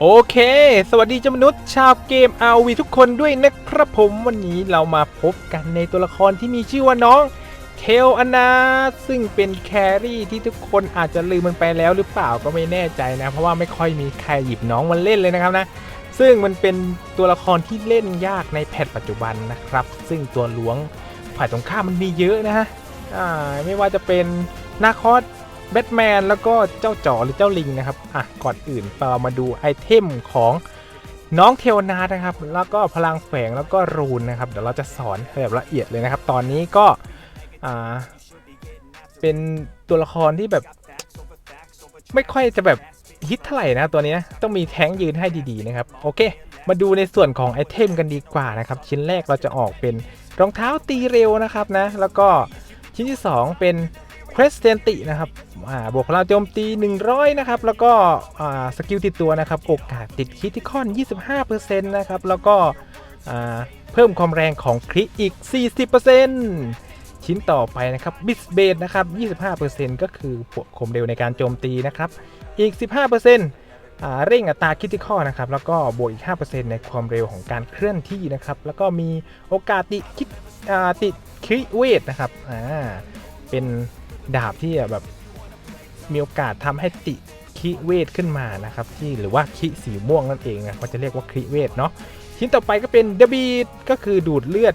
โอเค สวัสดีจ้ามนุษย์ชาวเกม RV ทุกคนด้วยนะครับผมวันนี้เรามาพบกันในตัวละครที่มีชื่อว่าน้องเทลอนาซึ่งเป็นแครี่ที่ทุกคนอาจจะลืมมันไปแล้วหรือเปล่าก็ไม่แน่ใจนะ เพราะว่าไม่ค่อยมีใครหยิบน้องมันเล่นเลยนะครับนะ ซึ่งมันเป็นตัวละครที่เล่นยากในแพทปัจจุบันนะครับ ซึ่งตัวหลวงฝ่ายตรงข้ามมันมีเยอะนะฮะไม่ว่าจะเป็นนาคอส แบทแมนแล้วก็เจ้าจ๋อหรือเจ้าลิงนะครับ อะ ก่อนอื่นเรามาดูไอเทมของน้องเทวนาทนะครับ แล้วก็พลังแฝงแล้วก็รูนนะครับ เดี๋ยวเราจะสอนแบบละเอียดเลยนะครับ ตอนนี้ก็ อ่า เป็นตัวละครที่แบบ ไม่ค่อยจะแบบฮิตเท่าไหร่นะตัวนี้นะต้องมีแท้งยืนให้ดีๆนะครับ โอเค มาดูในส่วนของไอเทมกันดีกว่านะครับ ชิ้นแรกเราจะออกเป็นรองเท้าตีเร็วนะครับนะ แล้วก็ชิ้นที่สองเป็น เควสเตนตินะครับบวกพลังโจมตี 100 นะครับ แล้วก็สกิลติดตัวนะครับ โอกาสติดคิติคอน 25%นะครับ แล้วก็เพิ่มความแรงของคริอีก 40%ชิ้นต่อไปนะครับบิสเบดนะครับ 25%ก็คือบวกความเร็วในการโจมตีนะครับ อีก 15%อ่าเร่งอัตราคิติคอนะครับ แล้วก็บวกอีก 5%ในความเร็วของการเคลื่อนที่นะครับ แล้วก็มีโอกาสติดคิดติดคริเวทนะครับ อ่า เป็น ดาบที่แบบมีโอกาสทำให้ติคิเวทขึ้นมานะครับที่หรือว่าคิสีม่วงนั่นเองนะเขาจะเรียกว่าคิเวทเนาะชิ้นต่อไปก็เป็นเดบีดก็คือดูดเลือด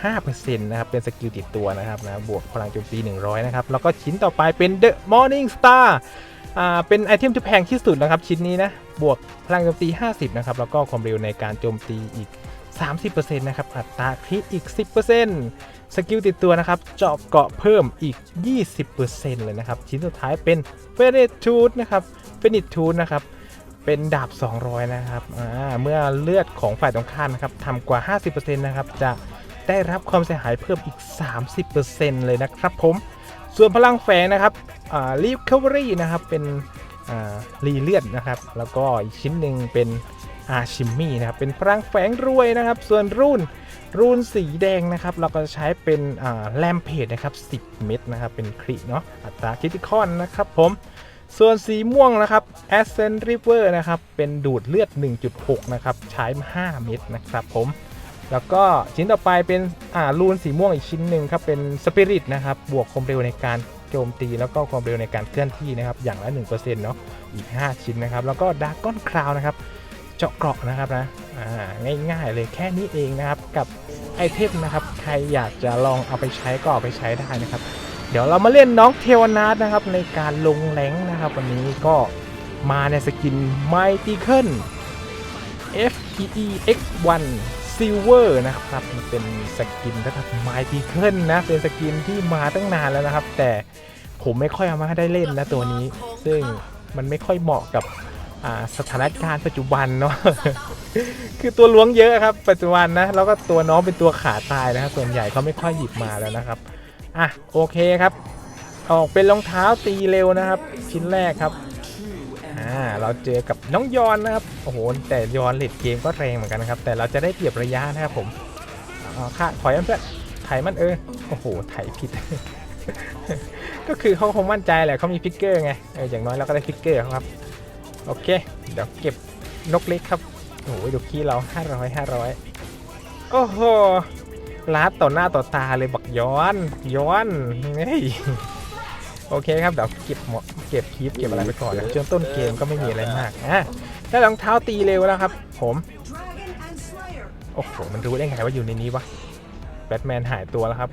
25%นะครับ เป็นสกิลติดตัวนะครับนะบวกพลังโจมตี 100 นะครับ แล้วก็ชิ้นต่อไปเป็น The Morning Star อ่าเป็นไอเทมที่แพงที่สุดนะครับ ชิ้นนี้นะ บวกพลังโจมตี 50 นะครับ แล้วก็ความเร็วในการโจมตีอีก 30%นะครับ อัตราคริอีก 10% สกิลติดตัวนะครับเจาะเกาะเพิ่มอีก 20%เลยนะครับ ชิ้นสุดท้ายเป็นเฟเ t ทูดนะครับเฟนิทูดนะครับ เป็นดาบ 200 นะครับเมื่อเลือดของฝ่ายตรงข้ามนะครับทำกว่า 50%นะครับ จะได้รับความเสียหายเพิ่มอีก 30%เลยนะครับผม ส่วนพลังแฝงนะครับรีคาเวอรี่นะครับ เป็นรีเลือดนะครับ แล้วก็อีกชิ้นหนึ่งเป็น อาชิมมี่นะครับเป็นพลังแฝงรวยนะครับ ส่วนรุ่นรูนสีแดงนะครับ เราก็จะใช้เป็นแลมเพจนะครับ10 เม็ดนะครับ เป็นคริเนาะอัตราคิติคอนนะครับผมส่วนสีม่วงนะครับ Ascent River นะครับ เป็นดูดเลือด 1.6 นะครับ ใช้มา5เม็ดนะครับผม แล้วก็ชิ้นต่อไปเป็นอ่ารูนสีม่วงอีกชิ้นหนึ่งครับ เป็นสปิริตนะครับ บวกความเร็วในการโจมตี แล้วก็ความเร็วในการเคลื่อนที่นะครับ อย่างละ 1%เนาะ อีก 5 ชิ้นนะครับ แล้วก็ดาร์กอนคราวนะครับ เจาะเกราะนะครับนะง่ายๆเลยแค่นี้เองนะครับกับไอเทมนะครับใครอยากจะลองเอาไปใช้ก็เอาไปใช้ได้นะครับ เดี๋ยวเรามาเล่นน้องเทวนาทนะครับในการลงแรงนะครับ วันนี้ก็มาในสกิน Mighty c l F E E X 1 Silver นะครับมันเป็นสกินระดับ Mighty c l นะเป็นสกินที่มาตั้งนานแล้วนะครับ แต่ผมไม่ค่อยเอามาได้เล่นนะตัวนี้ ซึ่งมันไม่ค่อยเหมาะกับ สถานการณ์ปัจจุบันเนาะคือตัวล้วงเยอะครับ ปัจจุบันนะแล้วก็ตัวน้องเป็นตัวขาตายนะครับส่วนใหญ่เขาไม่ค่อยหยิบมาแล้วนะครับอะโอเคครับออกเป็นรองเท้าตีเร็วนะครับ ชิ้นแรกครับอ่าเราเจอกับน้องยอนนะครับโอ้โหแต่ยอนเลดเกมก็แรงเหมือนกันนะครับ แต่เราจะได้เปรียบระยะนะครับผมอค่ะถอยมันเพื่อนไถมันเออโอ้โหไถผิด ก็คือเขาคงมั่นใจแหละเขามีฟิกเกอร์ไงอย่างน้อยเราก็ได้ฟิกเกอร์ครับ โอเค เดี๋ยวเก็บนกเล็กครับโอ้โหดูขี้เรา500 500โอ้โหลาดต่อหน้าต่อตาเลยบักย้อน ย้อนเฮ้ยโอเคครับเดี๋ยวเก็บหมดเก็บคลิปเก็บอะไรไปก่อนนะช่วงต้นเกมก็ไม่มีอะไรมากอะได้รองเท้าตีเร็วแล้วครับ ผมโอ้โหมันรู้ได้ไงว่าอยู่ในนี้วะแบทแมนหายตัวแล้วครับ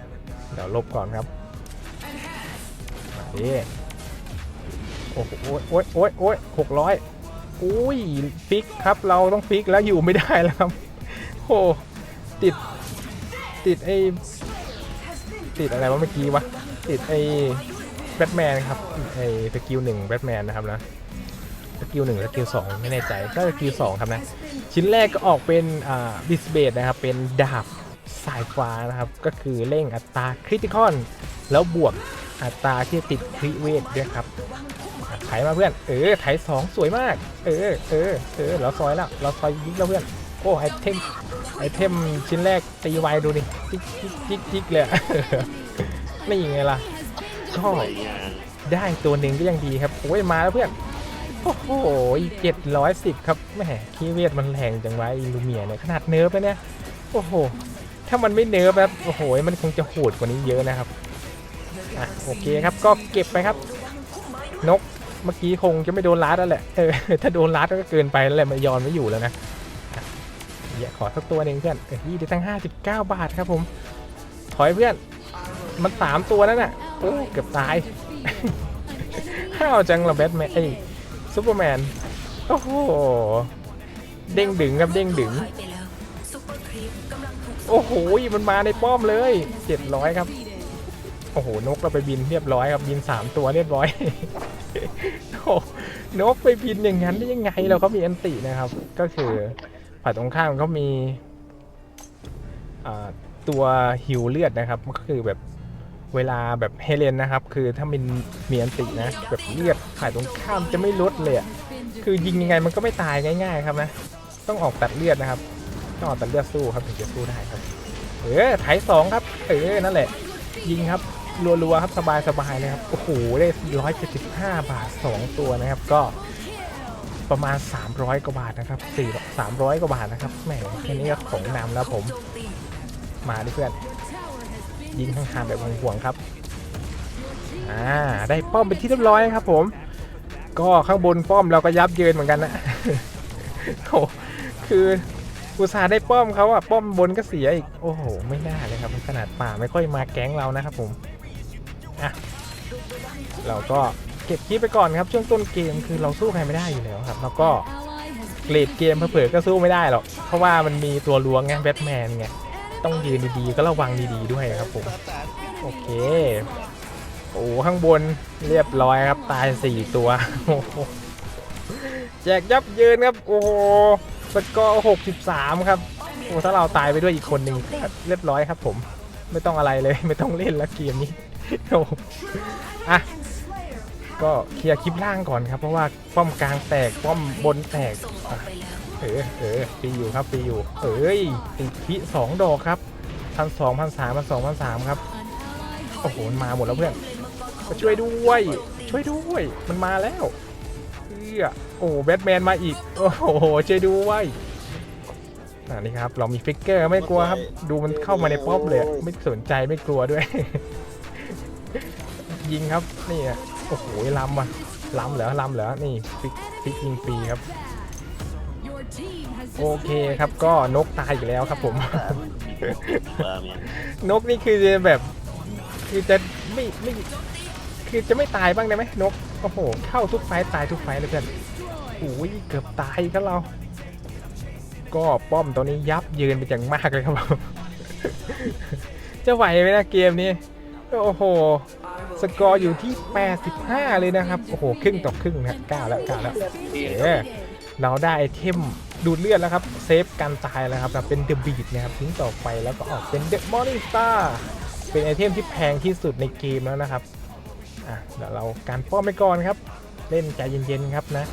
เดี๋ยวลบก่อนครับมาดิ โอ้โหโอ้ยโอ้ยโอ้ยหกร้อยอุ้ยฟิกครับเราต้องฟิกแล้วอยู่ไม่ได้แล้วครับโอ้ติดติดไอ้ติดอะไรวะเมื่อกี้วะติดไอ้แบทแมนครับไอ้สกิลหนึ่งแบทแมนนะครับนะสกิลหนึ่งสกิลสองไม่แน่ใจก็สกิลสองครับนะชิ้นแรกก็ออกเป็นอ่าบิสเบดนะครับเป็นดาบสายฟ้านะครับก็คือเร่งอัตราคริติคอนแล้วบวกอัตราที่ติดคริเวทด้วยครับ ไถมาเพื่อน เออ ไถสองสวยมาก เออ เออ เออ เราซอยแล้ว เราซอยยิกแล้วเพื่อน โอ้ไอเทม ไอเทมชิ้นแรกตีไวดูดิจิกจิกจิกจิกเลยไม่ยังไงล่ะก็ได้ตัวหนึ่งก็ยังดีครับ โอ้ย มาแล้วเพื่อน โอ้โหเจ็ดร้อยสิบครับแหมคีย์เวทมันแรงจังวะอิลูเมียเนี่ย ขนาดเนิร์ฟแล้วเนี่ย โอ้โห ถ้ามันไม่เนิร์ฟแบบ โอ้โห มันคงจะโหดกว่านี้เยอะนะครับ อะ โอเคครับ ก็เก็บไปครับ นก เมื่อกี้คงจะไม่โดนลัดแล้วแหละเออถ้าโดนลัดก็เกินไปแล้วแหละมันยอนไม่อยู่แล้วนะอะเยขอสักตัวหนึ่งเพื่อนเออยี่ได้ตั้ง 59 บาทครับผม ถอยเพื่อน มันสามตัวนั่นน่ะโอ้เกือบตายห้าวจังละแบทแมนไอ้ซูเปอร์แมน โอ้โห เด้งดึงครับเด้งดึงหายไปแล้วซุปเปอร์ครีปกำลังถูกโอ้โห มันมาในป้อมเลย 700 ครับ โอ้โห นกเราไปบินเรียบร้อยครับ บิน 3 ตัวเรียบร้อย นกไปบินอย่างนั้นได้ยังไงเราเขามีอันตินะครับ ก็คือฝ่ายตรงข้ามเขามีตัวฮิวเลือดนะครับก็คือแบบเวลาแบบเฮเลนนะครับ คือถ้ามันมีอันตินะ แบบเลือดฝ่ายตรงข้ามจะไม่ลดเลยคือยิงยังไงมันก็ไม่ตายง่าย ๆ ครับนะต้องออกตัดเลือดนะครับต้องออกตัดเลือดสู้ครับถึงจะสู้ได้ครับ เออไถสองครับ เออนั่นแหละ ยิงครับ รัวๆครับสบายๆเลยครับ โอ้โห ได้ร้อยเจ็ดสิบห้าบาท 2 ตัวนะครับก็ประมาณ 300 กว่าบาทนะครับสี่สามร้อยกว่าบาทนะครับแหมแค่นี้ก็ของนำแล้วผมมตีมาดิเพื่อน ยิงข้างๆแบบห่วงๆครับ อ่า ได้ป้อมเป็นที่เรียบร้อยครับผม ก็ข้างบนป้อมเราก็ยับเยินเหมือนกันนะโอ้คืออุตส่าห์ได้ป้อมเขาอะป้อมบนก็เสียอีก โอ้โห ไม่น่าเลยครับขนาดป่าไม่ค่อยมาแก๊งเรานะครับผม อะเราก็เก็บคลิปไปก่อนครับช่วงต้นเกมคือเราสู้ใครไม่ได้อยู่แล้วครับ แล้วก็เกรดเกมเผลอๆก็สู้ไม่ได้หรอกเพราะว่ามันมีตัวล้วงไงแบทแมนไงต้องยืนดีๆก็ระวังดีๆด้วยครับผมโอเคโอ้ข้างบนเรียบร้อยครับตาย 4 ตัวโอ้โหแจกยับเยินครับโอ้โหสกอร์63 ครับโอ้ถ้าเราตายไปด้วยอีกคนหนึ่งเรียบร้อยครับผมไม่ต้องอะไรเลยไม่ต้องเล่นแล้วเกมนี้ อะก็เคลียร์คลิปล่างก่อนครับ เพราะว่าป้อมกลางแตกป้อมบนแตกส่งออกไปแล้วเออเออปีอยู่ครับปีอยู่ เอ้ยติดพิสองดอกครับพันสองพันสามพันสองพันสามครับโอ้โหมันมาหมดแล้วเพื่อนมาช่วยด้วย ช่วยด้วย มันมาแล้วเอื้อโอ้แบทแมนมาอีก โอ้โหช่วยด้วยอ่านี่ครับ เรามีฟิกเกอร์ไม่กลัวครับ ดูมันเข้ามาในป๊อปเลย ไม่สนใจไม่กลัวด้วย ยิงครับนี่อะโอ้โหล้ำว่ะล้ำเหรอล้ำเหรอนี่ฟิกฟิกยิงฟรีครับโอเคครับก็นกตายอีกแล้วครับผม นกนี่คือแบบคือจะไม่ไม่คือจะไม่ตายบ้างได้ไหมนกโอ้โหเข้าทุกไฟตายทุกไฟเลยเพื่อนโอ้ยเกือบตายก็เรา ก็ป้อมตัวนี้ยับเยินไปอย่างมากเลยครับผมจะไหวไหมนะเกมนี้โอ้โห สกอร์อยู่ที่ 85 เลยนะครับ โอ้โห ครึ่งต่อครึ่งนะเก้าแล้วเก้าแล้วเออเราได้ไอเทมดูดเลือดแล้วครับ เซฟการตายแล้วครับแบบเป็นเดอะบีดนะครับทิ้งต่อไปแล้วก็ออกเป็นเดอะมอริสตาร์เป็นไอเทมที่แพงที่สุดในเกมแล้วนะครับอะเดี๋ยวเราการป้อมไปก่อนครับ เล่นใจเย็นๆครับนะ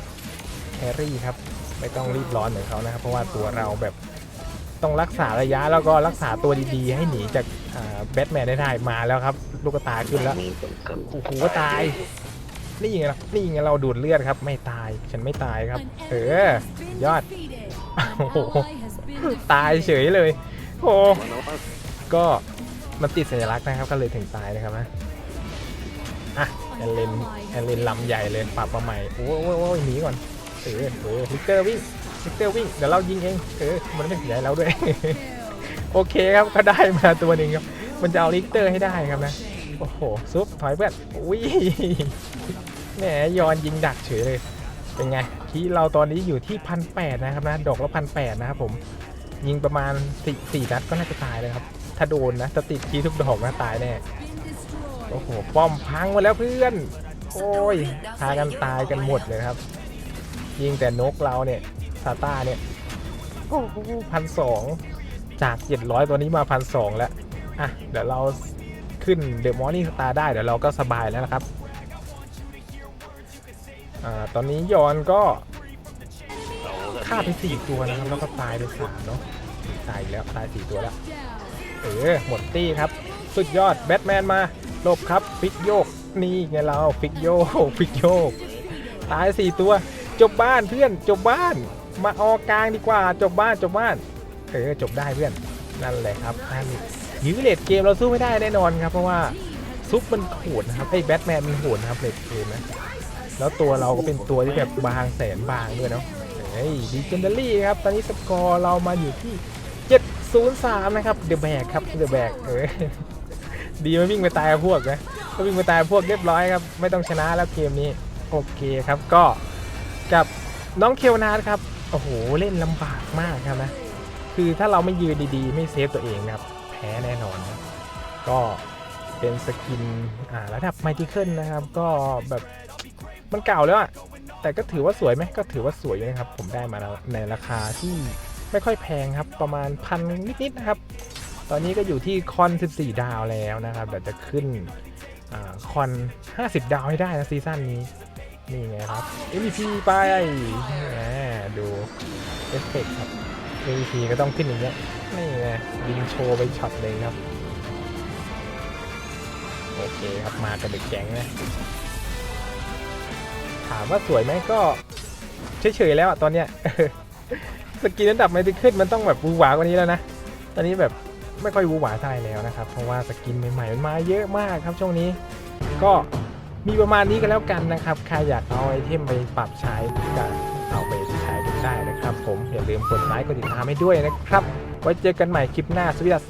แครี่ครับไม่ต้องรีบร้อนเหมือนเขานะครับ เพราะว่าตัวเราแบบต้องรักษาระยะแล้วก็รักษาตัวดีๆ ให้หนีจากแบทแมนได้ได้มาแล้วครับ ลูกตาขึ้นแล้วโอ้โหตาย นี่ไงล่ะนี่ไงเราดูดเลือดครับ ไม่ตายฉันไม่ตายครับ เออยอดโอ้โหตายเฉยเลยโอ้ก็มันติดสัญลักษณ์นะครับ ก็เลยถึงตายนะครับนะอะแอนเลนแอนเลนลำใหญ่เลยปรับมาใหม่โอ้โหโอ้โหหนีก่อนเออเออลิกเตอร์วิ่งลิกเตอร์วิ่งเดี๋ยวเรายิงเองเออมันไม่เสียเราด้วยโอเคครับก็ได้มาตัวหนึ่งครับ มันจะเอาลิกเตอร์ให้ได้ครับนะ โอ้โห ซุปถอยเพื่อนอุ้ยแหมยอนยิงดักเฉยเลย เป็นไงคีเราตอนนี้อยู่ที่พันแปดนะครับนะ ดอกละพันแปดนะครับผม ยิงประมาณสี่สี่นัดก็น่าจะตายเลยครับ ถ้าโดนนะจะติดคีทุกดอกนะตายแน่ โอ้โห ป้อมพังมาแล้วเพื่อน โอ้ย พากันตายกันหมดเลยครับ ยิงแต่นกเราเนี่ยซาต้าเนี่ยโอ้โหพันสองจากเจ็ดร้อยตัวนี้มาพันสองแล้ว อะ เดี๋ยวเรา ขึ้นเดอะมอร์นิ่งสตาร์ได้เดี๋ยวเราก็สบายแล้วนะครับอตอนนี้ยอนก็ฆ่าไปสี่ตัวนะครับ แล้วก็ตายไปสามเนาะตายแล้วตายสี่ตัวแล้ว เออหมดตี้ครับ สุดยอดแบทแมนมาหลบครับฟิกโยกนี่ไงเราฟิกโยกฟิกโยก ตายสี่ตัว จบบ้านเพื่อนจบบ้าน มาออกกลางดีกว่า จบบ้านจบบ้าน เออจบได้เพื่อนนั่นแหละครับนั่น ยื้อเลดเกมเราสู้ไม่ได้แน่นอนครับ เพราะว่าซุปมันโหดนะครับไอ้แบทแมนมันโหดนะครับเลดเกมนะแล้วตัวเราก็เป็นตัวที่แบบบางแสนบางด้วยเนาะเฮ้ยดีเจนเดอรี่ครับ ตอนนี้สกอร์เรามาอยู่ที่ 703 นะครับเดอะแบกครับเดอะแบกเออดีไม่วิ่งไปตายพวกนะก็วิ่งไปตายพวกเรียบร้อยครับ ไม่ต้องชนะแล้วเกมนี้ โอเคครับก็กับน้องเคลนาดครับ โอ้โห เล่นลำบากมากครับนะ คือถ้าเราไม่ยืนดีๆ ไม่เซฟตัวเองนะครับ พ้แน่นอนครับก็เป็นสกินอ่าระดับไมติเคิลนะครับ ก็แบบมันเก่าแล้วอะแต่ก็ถือว่าสวยไหมก็ถือว่าสวยอยู่นะครับ ผมได้มาในราคาที่ไม่ค่อยแพงครับ ประมาณพันนิดๆนะครับ ตอนนี้ก็อยู่ที่คอน 14 ดาวแล้วนะครับเดี๋ยวจะขึ้นอาคอน 50 ดาวให้ได้นะซีซั่นนี้ นี่ไงครับ MVP ไปดูเอฟเฟกต์ครับ MVP ก็ต้องขึ้นอย่างเงี้ยนี่ไงยิงโชว์ไปช็อตเลยครับ โอเคครับมากับเด็กแก๊งนะ ถามว่าสวยไหมก็เฉยๆแล้วอะตอนเนี้ยสกินระดับไม่ได้ขึ้นมันต้องแบบวูหวากว่านี้แล้วนะ ตอนนี้แบบไม่ค่อยวูหวาเท่าไหร่แล้วนะครับ เพราะว่าสกินใหม่ๆมันมาเยอะมากครับช่วงนี้ก็มีประมาณนี้กันแล้วกันนะครับ ใครอยากเอาไอเทมไปปรับใช้ก็เอาไป ได้นะครับผมอย่าลืมกดไลค์กดติดตามให้ด้วยนะครับ ไว้เจอกันใหม่คลิปหน้าสวัสดีครับ